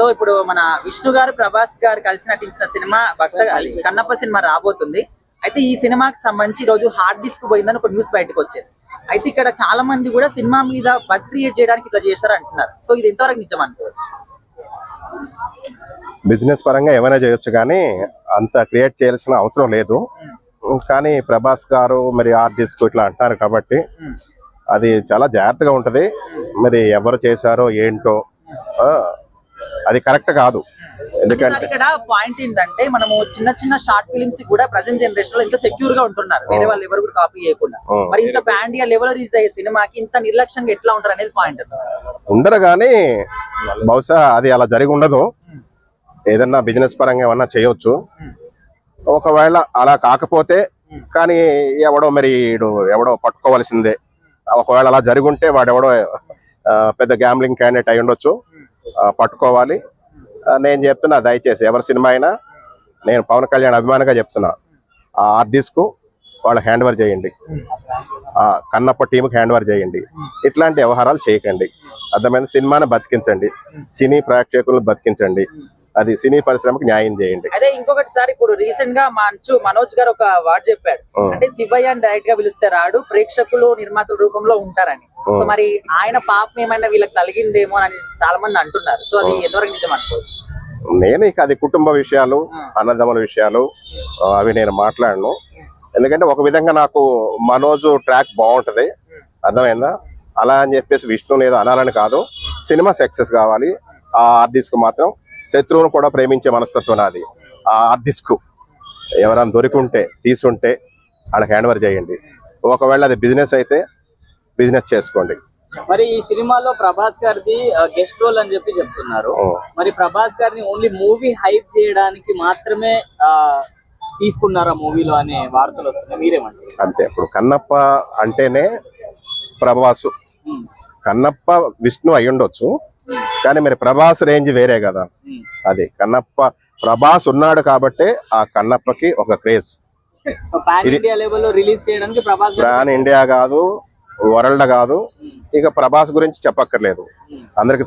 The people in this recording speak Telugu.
సో ఇప్పుడు మన విష్ణు గారు ప్రభాస్ గారు కలిసి నటించిన సినిమా భక్త కన్నప్ప సినిమా రాబోతుంది. అయితే ఈ సినిమాకి సంబంధించి రోజు హార్డ్ డిస్క్ పోయిందని ఒక న్యూస్ బయటకు వచ్చింది. అయితే ఇక్కడ చాలా మంది కూడా సినిమా మీద బస్ క్రియేట్ చేయడానికి ఇట్లా చేస్తారు అంటున్నారు. సో ఇది ఎంతవరకు నిజం అనుకోవచ్చు? బిజినెస్ పరంగా ఏమైనా చేయొచ్చు కానీ అంత క్రియేట్ చేయాల్సిన అవసరం లేదు. కానీ ప్రభాస్ గారు మరి ఆర్టిస్ట్ ఇట్లా అంటారు కాబట్టి ఉమ్. అది చాలా జాగ్రత్తగా ఉంటది. మరి ఎవరు చేశారో ఏంటో ఆ, అది కరెక్ట్ కాదు. ఎందుకంటే ఇక్కడ పాయింట్ ఏంటంటే మనము చిన్న చిన్న షార్ట్ ఫిలిమ్స్ కూడా ప్రజెంట్ జనరేషన్లో ఇంత సెక్యూర్గా ఉంటున్నారు. వేరే వాళ్ళు ఎవరు కూడా కాపీ చేయకుండా. మరి ఇంత బ్యాండియా లెవెల్ రీచ్ అయ్యే సినిమాకి ఇంత నిర్లక్ష్యంగా ఎట్లా ఉంటారు అనేది పాయింట్ ఉండరు కానీ బహుశా అది అలా జరిగి ఉండదు. ఏదన్నా బిజినెస్ పరంగా ఏమన్నా చేయొచ్చు. ఒకవేళ అలా కాకపోతే కానీ ఎవడో మరి ఎవడో పట్టుకోవాల్సిందే. ఒకవేళ అలా జరిగి ఉంటే వాడు ఎవడో ఆ, పెద్ద గ్యాంబ్లింగ్ క్యాండిడేట్ అయి ఉండొచ్చు పట్టుకోవాలి. నేను చెప్తున్నా దయచేసి ఎవరి సినిమా అయినా నేను పవన్ కళ్యాణ్ అభిమానిగా చెప్తున్నా. ఆ డిస్కు వాళ్ళు హ్యాండ్ ఓవర్ చేయండి. కన్నప్ప టీంకి హ్యాండ్ ఓవర్ చేయండి. ఇట్లాంటి వ్యవహారాలు చేయకండి. అర్థమైన సినిమాని బతికించండి. సినీ ప్రేక్షకులను బతికించండి. అది సినీ పరిశ్రమకు న్యాయం చేయండి. అదే ఇంకొకటి సార్ ఇప్పుడు రీసెంట్గా మంచు మనోజ్ గారు ఒక వర్డ్ చెప్పాడు. అంటే శివయ్య డైరెక్ట్గా పిలిస్తే రాడు ప్రేక్షకులు నిర్మాతల రూపంలో ఉంటారని. సో మరి ఆయన పాపం ఏమైనా వీళ్ళకి కలిగిందేమో అని చాలా మంది అంటున్నారు. సో అది ఎంతవరకు నిజం అనుకోవచ్చు? నేను ఇక అది కుటుంబ విషయాలు అన్నదమ్ముల విషయాలు అవి నేను మాట్లాడను. ఎందుకంటే ఒక విధంగా నాకు మనోజు ట్రాక్ బాగుంటది. అర్థమైందా? అలా అని చెప్పేసి విష్ణు ఏదో అనాలని కాదు. సినిమా సక్సెస్ కావాలి. ఆ ఆర్టిస్ట్కు మాత్రం శత్రువును కూడా ప్రేమించే మనస్తత్వం నాది. ఆ ఆర్టిస్ట్కు ఎవరైనా దొరికింటే తీసుంటే వాళ్ళకి హ్యాండ్ ఓవర్ చేయండి. ఒకవేళ అది బిజినెస్ అయితే బిజినెస్ చేసుకోండి. మరి ఈ సినిమాలో ప్రభాస్ గారిది గెస్ట్ రోల్ అని చెప్పి చెప్తున్నారు. మరి ప్రభాస్ గారిని ఓన్లీ మూవీ హైప్ చేయడానికి మాత్రమే తీసుకున్నారా మూవీలో అనే వార్తలు వస్తున్నాయి. మీరేమంటారు? అంతే. ఇప్పుడు కన్నప్ప అంటేనే ప్రభాసు. కన్నప్ప విష్ణు అయి ఉండొచ్చు. కానీ మరి ప్రభాస్ రేంజ్ వేరే కదా. అది కన్నప్ప ప్రభాస్ ఉన్నాడు కాబట్టి ఆ కన్నప్పకి ఒక క్రేజ్. ప్లాన్ ఇండియా కాదు వరల్డ్ కాదు. ఇక ప్రభాస్ గురించి చెప్పక్కర్లేదు. అందరికి